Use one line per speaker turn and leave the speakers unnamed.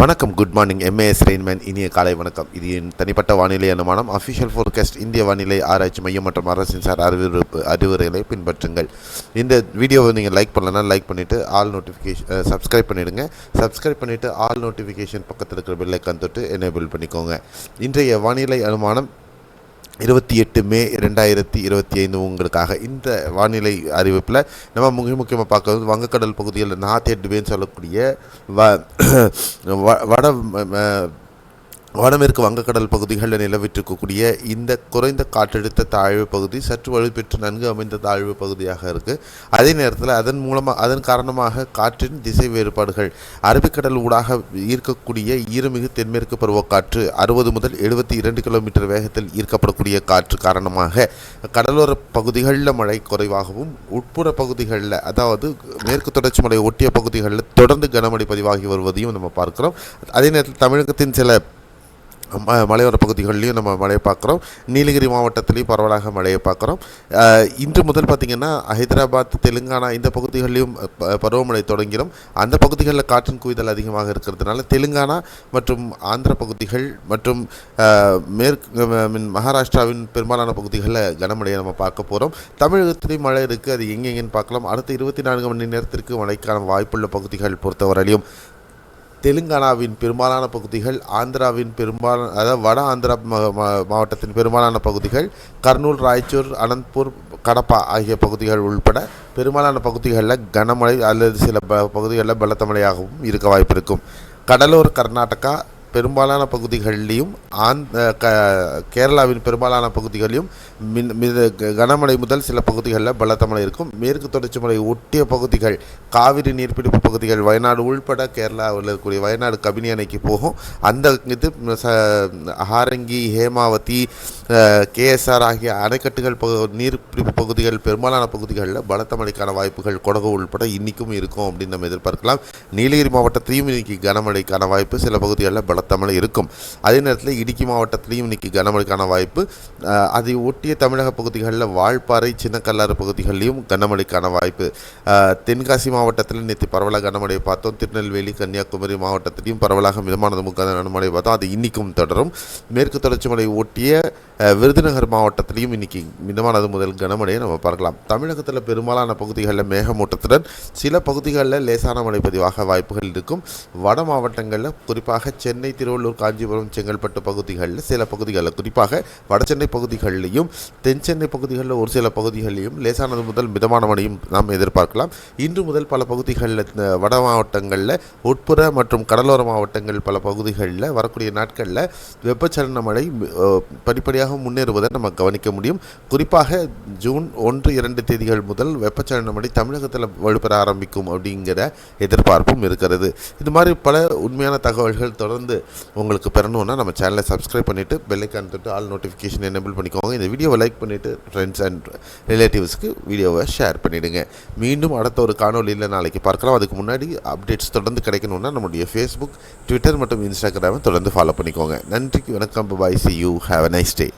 வணக்கம் good morning MAS Rainman இனிய காலை வணக்கம். இது என் தனிப்பட்ட வானிலை அனுமானம். அஃபிஷியல் ஃபோர்காஸ்ட் இந்திய வானிலை ஆராய்ச்சி மையம் மற்றும் அரசின் சார் அறிவிப்பு அறிவுரைகளை பின்பற்றுங்கள். இந்த வீடியோவை நீங்கள் லைக் பண்ணலன்னா லைக் பண்ணிவிட்டு ஆல் நோட்டிஃபிகேஷன் சப்ஸ்கிரைப் பண்ணிவிடுங்க சப்ஸ்கிரைப் பண்ணிவிட்டு ஆல் நோட்டிஃபிகேஷன் பக்கத்தில் இருக்கிற பெல்லைக்கான் தொட்டு எனேபிள் பண்ணிக்கோங்க. இன்றைய வானிலை அனுமானம் இருபத்தி எட்டு மே ரெண்டாயிரத்தி இருபத்தி ஐந்து உங்களுக்காக இந்த வானிலை அறிவிப்பில் நம்ம மிக முக்கியமாக பார்க்கறது வங்கக்கடல் பகுதியில் நார்த் ஹெட்வேன்னு சொல்லக்கூடிய வ வ- வட வடமேற்கு வங்கக்கடல் பகுதிகளில் நிலவிட்டிருக்கக்கூடிய இந்த குறைந்த காற்றழுத்த தாழ்வு பகுதி சற்று வலுப்பெற்று நன்கு அமைந்த தாழ்வு பகுதியாக இருக்குது அதே நேரத்தில் அதன் மூலமாக அதன் காரணமாக காற்றின் திசை வேறுபாடுகள் அரபிக்கடல் ஊடாக ஈர்க்கக்கூடிய ஈரமிகு தென்மேற்கு பருவக்காற்று அறுபது முதல் எழுபத்தி இரண்டு கிலோமீட்டர் வேகத்தில் ஈர்க்கப்படக்கூடிய காற்று காரணமாக கடலோர பகுதிகளில் மழை குறைவாகவும் உட்புற பகுதிகளில் அதாவது மேற்கு தொடர்ச்சி மலை ஒட்டிய பகுதிகளில் தொடர்ந்து கனமழை பதிவாகி வருவதையும் நம்ம பார்க்கிறோம். அதே நேரத்தில் தமிழகத்தின் சில மலையோர பகுதிகள்லையும் நம்ம மழையை பார்க்குறோம். நீலகிரி மாவட்டத்திலையும் பரவலாக மழையை பார்க்குறோம். இன்று முதல் பார்த்திங்கன்னா ஹைதராபாத் தெலுங்கானா இந்த பகுதிகளிலும் ப- பருவமழை தொடங்கிடும். அந்த பகுதிகளில் காற்றின் குவிதல் அதிகமாக இருக்கிறதுனால தெலுங்கானா மற்றும் ஆந்திர பகுதிகள் மற்றும் மேற்கு மகாராஷ்டிராவின் பெரும்பாலான பகுதிகளில் கனமழையை நம்ம பார்க்க போகிறோம் தமிழகத்திலையும் மழை இருக்குது அது எங்கெங்கன்னு பார்க்கலாம். அடுத்த இருபத்தி நான்கு மணி நேரத்திற்கு மழைக்கான வாய்ப்புள்ள பகுதிகள் பொறுத்தவரையிலும் தெலுங்கானாவின் பெரும்பாலான பகுதிகள் ஆந்திராவின் பெரும்பாலான அதாவது வட ஆந்திரா மாவட்டத்தின் பெரும்பாலான பகுதிகள் கர்னூல் ராய்ச்சூர் அனந்த்பூர் கடப்பா ஆகிய பகுதிகள் உள்பட பெரும்பாலான பகுதிகளில் கனமழை அல்லது சில ப பகுதிகளில் பலத்த மழையாகவும் இருக்க வாய்ப்பு இருக்கும் கர்நாடகா பெரும்பாலான பகுதிகளிலையும் ஆந்த் க கேரளாவின் பெரும்பாலான பகுதிகளிலும் மின் மித க- கனமழை முதல் சில பகுதிகளில் பலத்த மழை இருக்கும். மேற்கு தொடர்ச்சி மலை ஒட்டிய பகுதிகள் காவிரி நீர்பிடிப்பு பகுதிகள் வயநாடு உள்பட கேரளாவில் இருக்கக்கூடிய வயநாடு கபினி அணைக்கு போகும். அந்த இது ச ஹாரங்கி ஹேமாவதி கேஎஸ்ஆர் ஆகிய அணைக்கட்டுகள் பகு நீர்பிடிப்பு பகுதிகள் பெரும்பாலான பகுதிகளில் பலத்த மழைக்கான வாய்ப்புகள் கொடகு உள்பட இன்றைக்கும் இருக்கும் அப்படின்னு நம்ம எதிர்பார்க்கலாம். நீலகிரி மாவட்டத்தையும் இன்றைக்கி கனமழைக்கான வாய்ப்பு சில பகுதிகளில் பல வடதமிழ் இருக்கும். அதே நேரத்தில் இடுக்கி மாவட்டத்திலையும் இன்னைக்கு கனமழைக்கான வாய்ப்பு. அதை ஒட்டிய தமிழக பகுதிகளில் வால்பாறை சின்னக்கல்லாறு பகுதிகளிலும் கனமழைக்கான வாய்ப்பு. தென்காசி மாவட்டத்தில் நேற்று பரவலாக கனமழையை பார்த்தோம். திருநெல்வேலி கன்னியாகுமரி மாவட்டத்திலையும் பரவலாக மிதமானது முக்காத கனமழை பார்த்தோம். அது இன்னிக்கும் தொடரும். மேற்கு தொடர்ச்சி மலை ஒட்டிய விருதுநகர் மாவட்டத்திலையும் இன்னைக்கு மிதமானது முதல் கனமழையை நம்ம பார்க்கலாம். தமிழகத்தில் பெரும்பாலான பகுதிகளில் மேகமூட்டத்துடன் சில பகுதிகளில் லேசான மழை பதிவாக வாய்ப்புகள் இருக்கும். வட மாவட்டங்களில் குறிப்பாக சென்னை திருவள்ளூர் காஞ்சிபுரம் செங்கல்பட்டு பகுதிகளில் சில பகுதிகளில் குறிப்பாக வடசென்னை பகுதிகளிலையும் தென் சென்னை பகுதிகளில் ஒரு சில பகுதிகளிலும் லேசானது முதல் மிதமான மழையும் நாம் எதிர்பார்க்கலாம். இன்று முதல் பல பகுதிகளில் வட மாவட்டங்களில் உட்புற மற்றும் கடலோர மாவட்டங்கள் பல பகுதிகளில் வரக்கூடிய நாட்களில் வெப்பச்சலன மழை படிப்படியாக முன்னேறுவதை நம்ம கவனிக்க முடியும். குறிப்பாக ஜூன் ஒன்று இரண்டு தேதிகள் முதல் வெப்பச்சலன மழை தமிழகத்தில் வலுப்பெற ஆரம்பிக்கும் அப்படிங்கிற எதிர்பார்ப்பும் இருக்கிறது. இது மாதிரி பல உண்மையான தகவல்கள் தொடர்ந்து உங்களுக்கு பெறணும்னா நம்ம சேனலை சப்ஸ்கிரைப் பண்ணிவிட்டு பெல்லைக்கான் தொட்டு ஆல் நோட்டிஃபிகேஷன் எனேபிள் பண்ணிக்கோங்க. இந்த வீடியோவை லைக் பண்ணிவிட்டு ஃப்ரெண்ட்ஸ் அண்ட் ரிலேட்டிவ்ஸ்க்கு வீடியோவை ஷேர் பண்ணிவிடுங்க மீண்டும் அடுத்த ஒரு காணொலியில் நாளைக்கு பார்க்கலாம். அதுக்கு முன்னாடி அப்டேட்ஸ் தொடர்ந்து கிடைக்கணும்னா நம்முடைய ஃபேஸ்புக் ட்விட்டர் மற்றும் இன்ஸ்டாகிராமை தொடர்ந்து ஃபாலோ பண்ணிக்கோங்க. நன்றிக்கு வணக்கம். Bye see you have a nice day